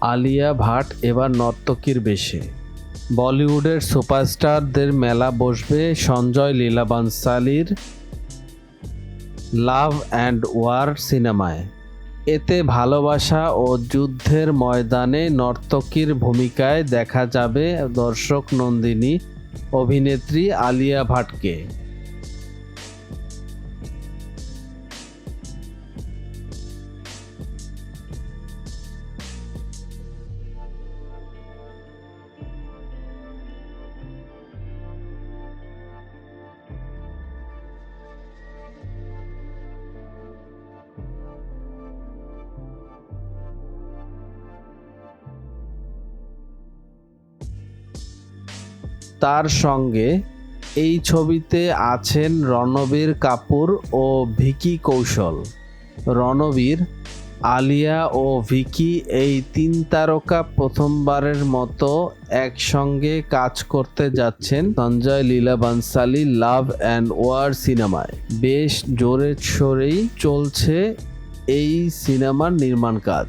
আলিয়া ভাট এবার নর্তকীর বেশে। বলিউডের সুপারস্টারদের মেলা বসবে সঞ্জয় লীলা বানসালির লাভ অ্যান্ড ওয়ার সিনেমায়। এতে ভালোবাসা ও যুদ্ধের ময়দানে নর্তকীর ভূমিকায় দেখা যাবে দর্শক নন্দিনী অভিনেত্রী আলিয়া ভাটকে। তার সঙ্গে এই ছবিতে আছেন রণবীর কাপুর ও ভিকি কৌশল। রণবীর, আলিয়া ও ভিকি এই তিন তারকা প্রথমবারের মতো একসঙ্গে কাজ করতে যাচ্ছেন Sanjay Leela Bhansali love and war সিনেমায়। বেশ জোরে সোরেই চলছে এই সিনেমার নির্মাণ কাজ।